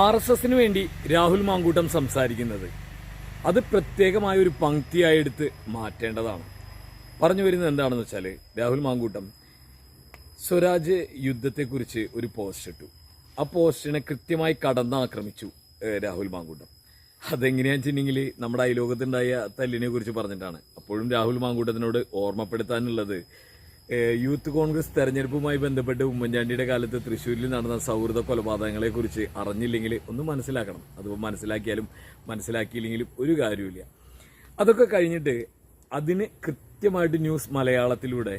R S എസിന് വേണ്ടി രാഹുൽ മാങ്കൂട്ടം സംസാരിക്കുന്നത്. അത് പ്രത്യേകമായ ഒരു പങ്ക്തിയായി എടുത്ത് മാറ്റേണ്ടതാണ്. പറഞ്ഞു വരുന്നത് എന്താണെന്ന് വെച്ചാൽ രാഹുൽ മാങ്കൂട്ടം സ്വരാജ് യുദ്ധത്തെക്കുറിച്ച് ഒരു പോസ്റ്റ് ഇട്ടു. ആ പോസ്റ്റിനെ കൃത്യമായി കടന്നാക്രമിച്ചു രാഹുൽ മാങ്കൂട്ടം. അതെങ്ങനെയാണെന്ന് വെച്ചിട്ടുണ്ടെങ്കിൽ നമ്മുടെ അയലോകത്തുണ്ടായ തല്ലിനെ കുറിച്ച് പറഞ്ഞിട്ടാണ്. അപ്പോഴും രാഹുൽ മാങ്കൂട്ടത്തിനോട് ഓർമ്മപ്പെടുത്താനുള്ളത് യൂത്ത് കോൺഗ്രസ് തെരഞ്ഞെടുപ്പുമായി ബന്ധപ്പെട്ട് ഉമ്മൻചാണ്ടിയുടെ കാലത്ത് തൃശ്ശൂരിൽ നടന്ന സൗഹൃദ കൊലപാതകങ്ങളെ കുറിച്ച് അറിഞ്ഞില്ലെങ്കിൽ ഒന്ന് മനസ്സിലാക്കണം. അതിപ്പോൾ മനസ്സിലാക്കിയാലും മനസ്സിലാക്കിയില്ലെങ്കിലും ഒരു കാര്യമില്ല അതൊക്കെ കഴിഞ്ഞിട്ട് അതിന് കൃത്യമായിട്ട് ന്യൂസ് മലയാളത്തിലൂടെ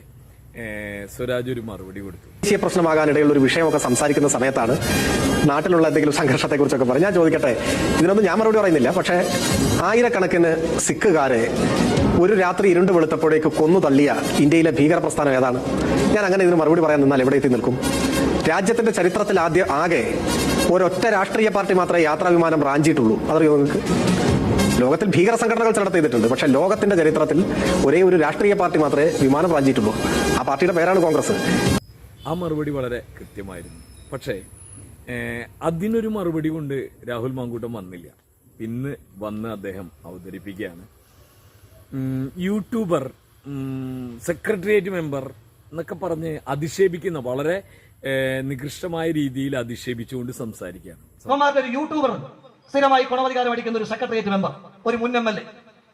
സ്വരാജ് ഒരു മറുപടി കൊടുത്തു. ദേശീയ പ്രശ്നമാകാനിടയുള്ള ഒരു വിഷയമൊക്കെ സംസാരിക്കുന്ന സമയത്താണ് നാട്ടിലുള്ള എന്തെങ്കിലും സംഘർഷത്തെക്കുറിച്ചൊക്കെ പറഞ്ഞ്. ഞാൻ ചോദിക്കട്ടെ ഇതിനൊന്നും ഞാൻ മറുപടി പറയുന്നില്ല. പക്ഷേ ആയിരക്കണക്കിന് സിഖുകാരെ ഒരു രാത്രി ഇരുണ്ട് വെളുത്തപ്പോഴേക്ക് കൊന്നു തള്ളിയ ഇന്ത്യയിലെ ഭീകര പ്രസ്ഥാനം ഏതാണ്? ഞാൻ അങ്ങനെ ഇതിന് മറുപടി പറയാൻ നിന്നാൽ എവിടെ എത്തി നിൽക്കും? രാജ്യത്തിന്റെ ചരിത്രത്തിൽ ആദ്യം ആകെ ഒരൊറ്റ രാഷ്ട്രീയ പാർട്ടി മാത്രമേ യാത്രാ വിമാനം റാഞ്ചിയിട്ടുള്ളൂ. അതറിയോ നിങ്ങൾക്ക്? ലോകത്തിൽ ഭീകര സംഘടനകൾ ചടത്ത് ചെയ്തിട്ടുണ്ട്. പക്ഷേ ലോകത്തിന്റെ ചരിത്രത്തിൽ ഒരേ ഒരു രാഷ്ട്രീയ പാർട്ടി മാത്രമേ വിമാനം റാഞ്ചിയിട്ടുള്ളൂ. ആ പാർട്ടിയുടെ പേരാണ് കോൺഗ്രസ്. ആ മറുപടി വളരെ കൃത്യമായിരുന്നു. പക്ഷേ അതിനൊരു മറുപടി കൊണ്ട് രാഹുൽ മാങ്കൂട്ടം വന്നില്ല. ഇന്ന് വന്ന് അദ്ദേഹം അവതരിപ്പിക്കുകയാണ്. യൂട്യൂബർ സെക്രട്ടേറിയറ്റ് മെമ്പർ എന്നൊക്കെ പറഞ്ഞ് അധിക്ഷേപിക്കുന്ന വളരെ നികൃഷ്ടമായ രീതിയിൽ അധിക്ഷേപിച്ചുകൊണ്ട് സംസാരിക്കുകയാണ്. യൂട്യൂബർ സ്ഥിരമായി ഗുണവധികാരം അടിക്കുന്ന ഒരു സെക്രട്ടേറിയറ്റ് മെമ്പർ ഒരു മുൻ എം എൽ എ.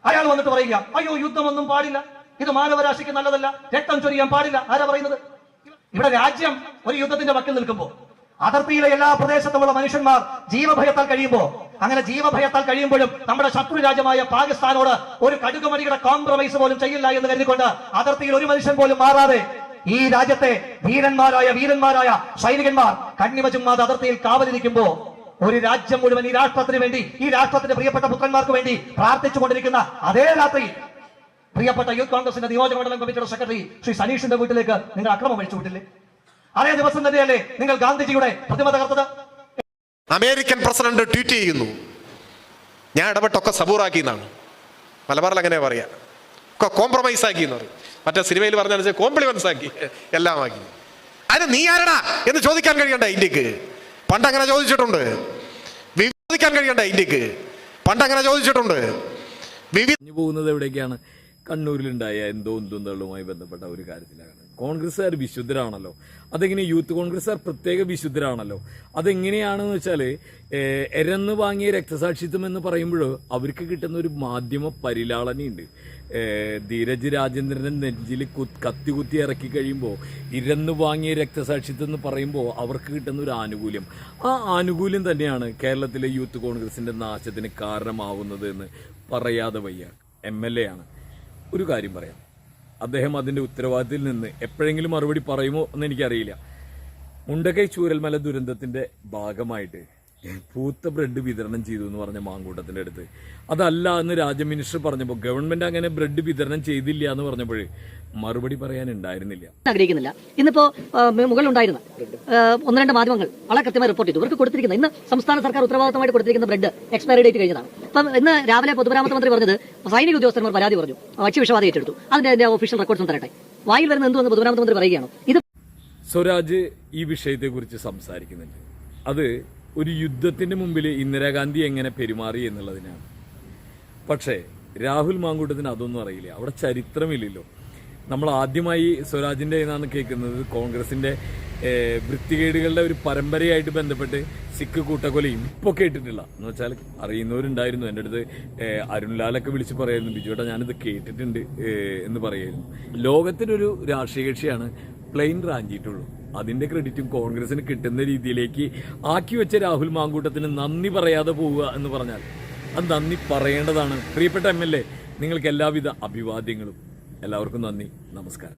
അയാൾ വന്നിട്ട് പറയുക അയ്യോ യുദ്ധമൊന്നും പാടില്ല. ഇത് മാനവരാശിക്ക് നല്ലതല്ല. രക്തം ചൊരിയാൻ പാടില്ല. ആരാ പറയുന്നത്? ഇവിടെ രാജ്യം ഒരു യുദ്ധത്തിന്റെ വക്കിൽ നിൽക്കുമ്പോൾ അതിർത്തിയിലെ എല്ലാ പ്രദേശത്തുമുള്ള മനുഷ്യന്മാർ ജീവഭയത്താൽ കഴിയുമ്പോൾ അങ്ങനെ ജീവഭയത്താൽ കഴിയുമ്പോഴും നമ്മുടെ ശത്രു രാജ്യമായ പാകിസ്ഥാനോട് ഒരു കടുകുമണിയുടെ കോംപ്രമൈസ് പോലും ചെയ്യില്ല എന്ന് കരുതിക്കൊണ്ട് അതിർത്തിയിൽ ഒരു മനുഷ്യൻ പോലും മാറാതെ ഈ രാജ്യത്തെ ധീരന്മാരായ വീരന്മാരായ സൈനികന്മാർ കണ്ണിമ ചുമ്മാതെ അതിർത്തിയിൽ കാവലിരിക്കുമ്പോ ഒരു രാജ്യം മുഴുവൻ ഈ രാഷ്ട്രത്തിന് വേണ്ടി ഈ രാഷ്ട്രത്തിന്റെ പ്രിയപ്പെട്ട പുത്രന്മാർക്ക് വേണ്ടി പ്രാർത്ഥിച്ചുകൊണ്ടിരിക്കുന്ന അതേ രാത്രി പ്രിയപ്പെട്ട യൂത്ത് കോൺഗ്രസിന്റെ നിയോജക മണ്ഡലം കമ്മിറ്റിയുടെ സെക്രട്ടറി ശ്രീ സനീഷിന്റെ വീട്ടിലേക്ക് നിങ്ങൾ അക്രമം അഴിച്ചു വിട്ടില്ലേ? അതേ ദിവസം തന്നെയല്ലേ നിങ്ങൾ ഗാന്ധിജിയുടെ പ്രതിമ തകർത്തത്? അമേരിക്കൻ പ്രസിഡന്റ് ട്വീറ്റ് ചെയ്യുന്നു. ഞാൻ ഇടപെട്ടൊക്കെ സബൂറാക്കി എന്നാണ് മലബാറിൽ അങ്ങനെ പറയാ. ഒക്കെ കോംപ്രമൈസ് ആക്കി എന്ന് പറയും. മറ്റേ സിനിമയിൽ പറഞ്ഞാൽ കോംപ്ലിമെന്റ്സ് ആക്കി. എല്ലാം ആക്കി. അതിന് നീ ആരടാ എന്ന് ചോദിക്കാൻ കഴിയണ്ട ഇന്ത്യയ്ക്ക്. പണ്ട് അങ്ങനെ ചോദിച്ചിട്ടുണ്ട് വിവാദിക്കാൻ കഴിയണ്ട ഇന്ത്യയ്ക്ക്. പണ്ട് അങ്ങനെ ചോദിച്ചിട്ടുണ്ട് പോകുന്നത് എവിടേക്കാണ്? കണ്ണൂരിലുണ്ടായ എന്തോ എന്തോന്തളുമായി ബന്ധപ്പെട്ട ഒരു കാര്യത്തിലാണ്. കോൺഗ്രസ്സുകാർ വിശുദ്ധരാണല്ലോ. അതെങ്ങനെ യൂത്ത് കോൺഗ്രസ്സുകാർ പ്രത്യേക വിശുദ്ധരാണല്ലോ? അതെങ്ങനെയാണെന്ന് വെച്ചാൽ എരന്ന് വാങ്ങിയ രക്തസാക്ഷിത്വം എന്ന് പറയുമ്പോൾ അവർക്ക് കിട്ടുന്ന ഒരു മാധ്യമ പരിലാളനയുണ്ട്. ധീരജ് രാജേന്ദ്രന്റെ നെഞ്ചിൽ കത്തി കുത്തി ഇറക്കി കഴിയുമ്പോൾ ഇരന്ന് വാങ്ങിയ രക്തസാക്ഷിത്വം എന്ന് പറയുമ്പോൾ അവർക്ക് കിട്ടുന്ന ഒരു ആനുകൂല്യം. ആ ആനുകൂല്യം തന്നെയാണ് കേരളത്തിലെ യൂത്ത് കോൺഗ്രസിന്റെ നാശത്തിന് കാരണമാവുന്നത് എന്ന് പറയാതെ വയ്യ. എം എൽ എ ആണ്. ഒരു കാര്യം പറയാം. അദ്ദേഹം അതിന്റെ ഉത്തരവാദിത്തത്തിൽ നിന്ന് എപ്പോഴെങ്കിലും മറുപടി പറയുമോ എന്ന് എനിക്കറിയില്ല. മുണ്ടക്കൈ ചൂരൽമല ദുരന്തത്തിന്റെ ഭാഗമായിട്ട് പൂത്ത ബ്രെഡ് വിതരണം ചെയ്തു എന്ന് പറഞ്ഞ മാങ്കൂട്ടത്തിന്റെ അടുത്ത്. അതല്ല എന്ന് രാജ്യ മിനിസ്റ്റർ പറഞ്ഞപ്പോൾ ഗവൺമെന്റ് അങ്ങനെ ബ്രെഡ് വിതരണം ചെയ്തില്ല എന്ന് പറഞ്ഞപ്പോൾ മറുപടി പറയാനുണ്ടായിരുന്നില്ല ആഗ്രഹിക്കുന്നില്ല. ഇന്നിപ്പോ മുകളിൽ മുകളിലുണ്ടായിരുന്ന ഒന്ന് രണ്ട് മാധ്യമങ്ങൾ വളരെ കൃത്യമായി റിപ്പോർട്ട് ചെയ്തു. ഇവർക്ക് കൊടുത്തിരിക്കുന്ന ഇന്ന് സംസ്ഥാന സർക്കാർ ഉത്തരവാദിത്തമായിട്ട് കൊടുത്തിരിക്കുന്ന ബ്രെഡ് എക്സ്പയറി ഡേറ്റ് കഴിഞ്ഞതാണ്. അപ്പം ഇന്ന് രാവിലെ പൊതുമരാമത്ത് മന്ത്രി പറഞ്ഞത് സൈനിക ഉദ്യോഗസ്ഥന്മാർ പരാതി പറഞ്ഞു. ഭക്ഷ്യ വിഷവാദം ഏറ്റെടുത്തു. അതിന്റെ അതിന്റെ ഒഫീഷ്യൽ റെക്കോർഡ്സ് തരട്ടെ. വായിൽ വരുന്ന എന്തോ പൊതുമരാമത്ത് മന്ത്രി പറയുകയാണ്. ഇത് സ്വരാജ് ഈ വിഷയത്തെക്കുറിച്ച് സംസാരിക്കുന്നുണ്ട്. അത് ഒരു യുദ്ധത്തിന്റെ മുമ്പിൽ ഇന്ദിരാഗാന്ധി എങ്ങനെ പെരുമാറി എന്നുള്ളതിനാണ്. പക്ഷേ രാഹുൽ മാങ്കൂട്ടത്തിന് അതൊന്നും അറിയില്ല. അവിടെ ചരിത്രമില്ലല്ലോ. നമ്മൾ ആദ്യമായി സ്വരാജിന്റെ നിന്നാണ് കേൾക്കുന്നത്. കോൺഗ്രസിന്റെ വൃത്തികേടുകളുടെ ഒരു പരമ്പരയായിട്ട് ബന്ധപ്പെട്ട് സിഖ് കൂട്ടക്കൊലയും ഇപ്പോൾ കേട്ടിട്ടില്ല. എന്ന് വെച്ചാൽ അറിയുന്നവരുണ്ടായിരുന്നു. എന്റെ അടുത്ത് അരുൺലാലൊക്കെ വിളിച്ച് പറയായിരുന്നു. ബിജുവേട്ടാ ഞാനിത് കേട്ടിട്ടുണ്ട് എന്ന് പറയായിരുന്നു. ലോകത്തിനൊരു രാഷ്ട്രീയ കക്ഷിയാണ് പ്ലെയിൻ റാഞ്ചിയിട്ടുള്ളൂ അതിന്റെ ക്രെഡിറ്റും കോൺഗ്രസിന് കിട്ടുന്ന രീതിയിലേക്ക് ആക്കി വെച്ച രാഹുൽ മാങ്കൂട്ടത്തിന് നന്ദി പറയാതെ പോവുക എന്ന് പറഞ്ഞാൽ അത് നന്ദി പറയേണ്ടതാണ്. പ്രിയപ്പെട്ട എം എൽ എ നിങ്ങൾക്ക് എല്ലാവിധ അഭിവാദ്യങ്ങളും. എല്ലാവർക്കും നന്ദി. നമസ്കാരം.